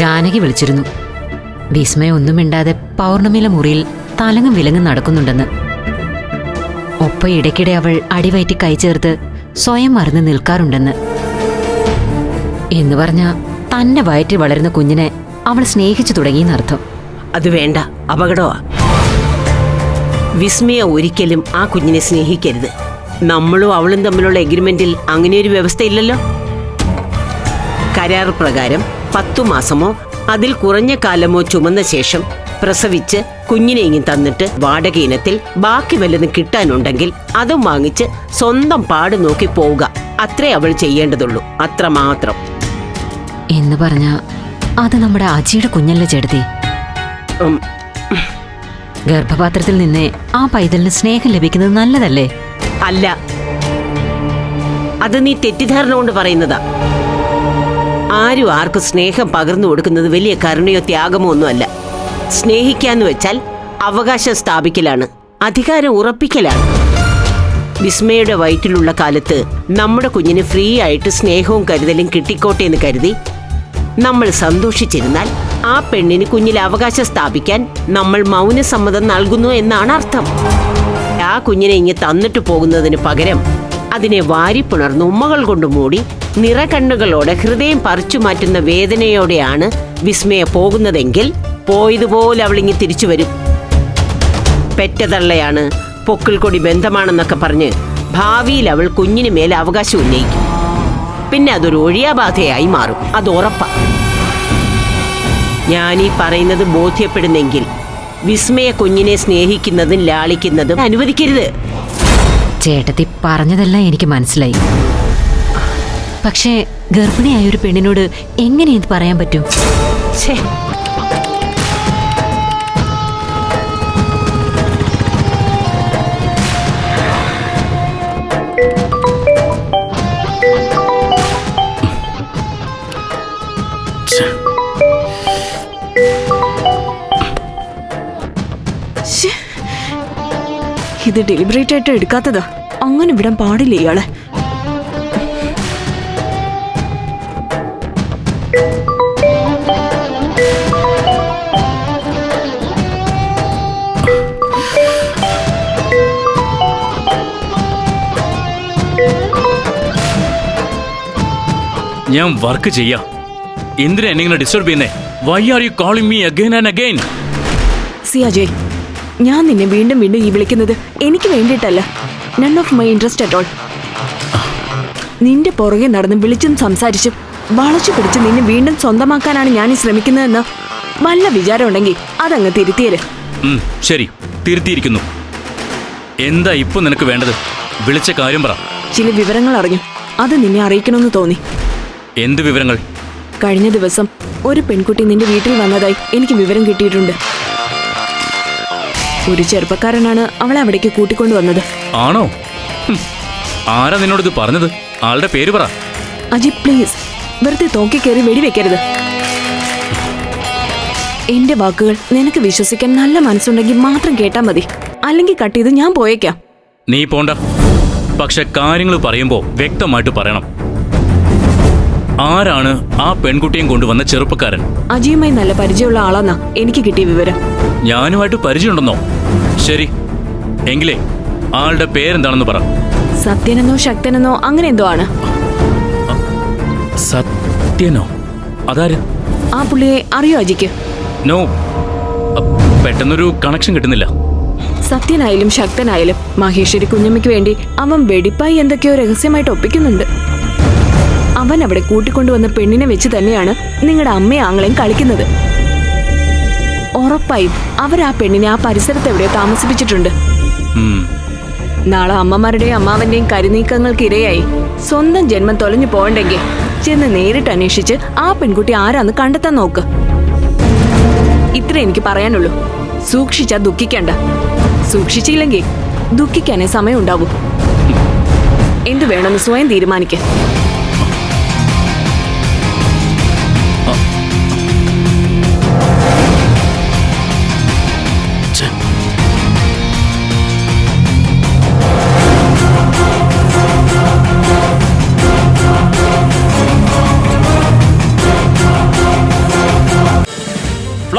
ജാനകി വിളിച്ചിരുന്നു. വിസ്മയ ഒന്നും മിണ്ടാതെ പൗർണമിയിലെ മുറിയിൽ തലങ്ങും വിലങ്ങും നടക്കുന്നുണ്ടെന്ന്. ഒപ്പം ഇടയ്ക്കിടെ അവൾ അടിവയറ്റി കൈ ചേർത്ത് സ്വയം മറന്ന് നിൽക്കാറുണ്ടെന്ന്. എന്ന് പറഞ്ഞ തന്നെ വയറ്റിൽ വളരുന്ന കുഞ്ഞിനെ അവൾ സ്നേഹിച്ചു തുടങ്ങിയെന്നർത്ഥം അത് വേണ്ട അപകടമാ വിസ്മയ ഒരിക്കലും ആ കുഞ്ഞിനെ സ്നേഹിക്കരുത്. നമ്മളും അവളും തമ്മിലുള്ള എഗ്രിമെന്റിൽ അങ്ങനെയൊരു വ്യവസ്ഥയില്ലല്ലോ. കരാർ പ്രകാരം പത്തു മാസമോ അതിൽ കുറഞ്ഞ കാലമോ ചുമന്ന ശേഷം പ്രസവിച്ച് കുഞ്ഞിനെയും തന്നിട്ട് വാടക ഇനത്തിൽ ബാക്കി വല്ലതും കിട്ടാനുണ്ടെങ്കിൽ അതും വാങ്ങിച്ച് സ്വന്തം പാട് നോക്കി പോവുക. അത്രേ അവൾ ചെയ്യേണ്ടതുള്ളൂ. അത്ര മാത്രം എന്ന് പറഞ്ഞ അത് നമ്മുടെ അജിയുടെ കുഞ്ഞല്ലേ ചേട്ടത്തി? ഗർഭപാത്രത്തിൽ നിന്ന് ആ പൈതലിന് സ്നേഹം ലഭിക്കുന്നത് നല്ലതല്ലേ? അല്ല. അത് നീ തെറ്റിദ്ധാരണ കൊണ്ട് പറയുന്നതാ. ആരും ആർക്കും സ്നേഹം പകർന്നു കൊടുക്കുന്നത് വലിയ കരുണയോ ത്യാഗമോ ഒന്നുമല്ല. സ്നേഹിക്കാന്ന് വെച്ചാൽ അവകാശം സ്ഥാപിക്കലാണ്. അധികാരം ഉറപ്പിക്കലാണ്. വിസ്മയുടെ വയറ്റിലുള്ള കാലത്ത് നമ്മുടെ കുഞ്ഞിന് ഫ്രീ ആയിട്ട് സ്നേഹവും കരുതലും കിട്ടിക്കോട്ടെ എന്ന് കരുതി നമ്മൾ സന്തോഷിച്ചിരുന്നാൽ ആ പെണ്ണിന് കുഞ്ഞിൽ അവകാശം സ്ഥാപിക്കാൻ നമ്മൾ മൗനസമ്മതം നൽകുന്നു എന്നാണ് അർത്ഥം. ആ കുഞ്ഞിനെ ഇങ്ങ് തന്നിട്ട് പോകുന്നതിന് പകരം അതിനെ വാരിപ്പുണർന്ന് ഉമ്മകൾ കൊണ്ട് മൂടി നിറകണ്ണുകളോടെ ഹൃദയം പറിച്ചു മാറ്റുന്ന വേദനയോടെയാണ് വിസ്മയ പോകുന്നതെങ്കിൽ പോയതുപോലെ അവളിങ്ങി തിരിച്ചു വരും. പെറ്റതള്ളയാണ് പൊക്കിൾ കൊടി ബന്ധമാണെന്നൊക്കെ പറഞ്ഞ് ഭാവിയിൽ അവൾ കുഞ്ഞിന് മേലെ അവകാശം ഉന്നയിക്കും. പിന്നെ അതൊരു ഒഴിയാബാധയായി മാറും അത് ഉറപ്പാ. ഞാനീ പറയുന്നത് ബോധ്യപ്പെടുന്നെങ്കിൽ വിസ്മയ കുഞ്ഞിനെ സ്നേഹിക്കുന്നതും ലാളിക്കുന്നതും അനുവദിക്കരുത്. ചേട്ടത്തി പറഞ്ഞതെല്ലാം എനിക്ക് മനസ്സിലായി. പക്ഷേ ഗർഭിണിയായ ഒരു പെണ്ണിനോട് എങ്ങനെ ഇത് പറയാൻ പറ്റും? ഇത് ഡെലിബറേറ്റ് ആയിട്ട് എടുക്കാത്തതാ. അങ്ങനെ വിടാൻ പാടില്ല ഇയാളെ? ഞാൻ വർക്ക് ചെയ്യാം. എന്തിനാ എന്നെ ഡിസ്റ്റർബ് ചെയ്യുന്നേ? Why are you calling me again and again see Ajay ഞാൻ നിന്നെ വീണ്ടും വീണ്ടും ഈ വിളിക്കുന്നത് എനിക്ക് വേണ്ടിയിട്ടല്ല. None of my interest at all നിന്റെ പുറകെ നടന്ന് വിളിച്ചും സംസാരിച്ചും വളച്ചു പിടിച്ച് നിന്നെ വീണ്ടും സ്വന്തമാക്കാനാണ് ഞാൻ ഈ ശ്രമിക്കുന്നതെന്ന് വല്ല വിചാരം ഉണ്ടെങ്കിൽ അതങ്ങ് തിരുത്തിയൽ ശരി. തിരുത്തിയിരിക്കുന്നു. എന്താ ഇപ്പൊ നിനക്ക് വേണ്ടത്? വിളിച്ച കാര്യം പറ. ചില വിവരങ്ങൾ അറിഞ്ഞു. അത് നിന്നെ അറിയിക്കണമെന്ന് തോന്നി. എന്ത് വിവരങ്ങൾ? കഴിഞ്ഞ ദിവസം ഒരു പെൺകുട്ടി നിന്റെ വീട്ടിൽ വന്നതായി എനിക്ക് വിവരം കിട്ടിയിട്ടുണ്ട്. ഒരു ചെറുപ്പക്കാരനാണ് അവളെ അവിടേക്ക് കൂട്ടിക്കൊണ്ടുവന്നത് ആണോ. ആരാ നിന്നോട് ഇത് പറഞ്ഞത്? ആളുടെ പേര് പറ. അജി പ്ലീസ്. വെറുതെ തോക്കി കയറി വെടിവെക്കരുത് എന്റെ വാക്കുകൾ നിനക്ക് വിശ്വസിക്കാൻ നല്ല മനസ്സുണ്ടെങ്കിൽ മാത്രം കേട്ടാ മതി. അല്ലെങ്കിൽ കട്ട് ചെയ്ത് ഞാൻ പോയേക്കാം. നീ പോണ്ട. പക്ഷെ കാര്യങ്ങൾ പറയുമ്പോ വ്യക്തമായിട്ട് പറയണം. ആരാണ് ആ പെൺകുട്ടിയും കൊണ്ടുവന്ന ചെറുപ്പക്കാരൻ? അജിയുമായി നല്ല പരിചയമുള്ള ആളാന്നാ എനിക്ക് കിട്ടിയ വിവരം. ഞാനുമായിട്ട് പരിചയമുണ്ടെന്നോ? ശരി. എങ്കിലേ ആളുടെ പേരെന്താണെന്ന് പറ. സത്യനെന്നോ ശക്തനെന്നോ അങ്ങനെ എന്തോ ആണ്. സത്യനോ? അതാര്? ആ പുള്ളിയെ അറിയോ അജിക്ക്? നോ. പെട്ടെന്നൊരു കണക്ഷൻ കിട്ടുന്നില്ല. സത്യനായാലും ശക്തനായാലും മഹേശ്വരി കുഞ്ഞമ്മയ്ക്ക് വേണ്ടി അവൻ വെടിപ്പായി എന്തൊക്കെയോ രഹസ്യമായിട്ട് ഒപ്പിക്കുന്നുണ്ട്. അവൻ അവിടെ കൂട്ടിക്കൊണ്ടുവന്ന പെണ്ണിനെ വെച്ച് തന്നെയാണ് നിങ്ങളുടെ അമ്മയും ആങ്ങളെയും കളിക്കുന്നത്. ഉറപ്പായും അവർ ആ പെണ്ണിനെ ആ പരിസരത്ത് എവിടെയോ താമസിപ്പിച്ചിട്ടുണ്ട്. നാളെ അമ്മമാരുടെയും അമ്മാവന്റെയും കരുനീക്കങ്ങൾക്ക് ഇരയായി സ്വന്തം ജന്മം തൊലഞ്ഞു പോകണ്ടെങ്കിൽ ചെന്ന് നേരിട്ട് അന്വേഷിച്ച് ആ പെൺകുട്ടി ആരാന്ന് കണ്ടെത്താൻ നോക്ക്. ഇത്രേ എനിക്ക് പറയാനുള്ളൂ. സൂക്ഷിച്ചാ ദുഃഖിക്കണ്ട. സൂക്ഷിച്ചില്ലെങ്കിൽ ദുഃഖിക്കാനേ സമയമുണ്ടാവൂ. എന്തു വേണമെന്ന് സ്വയം തീരുമാനിക്ക.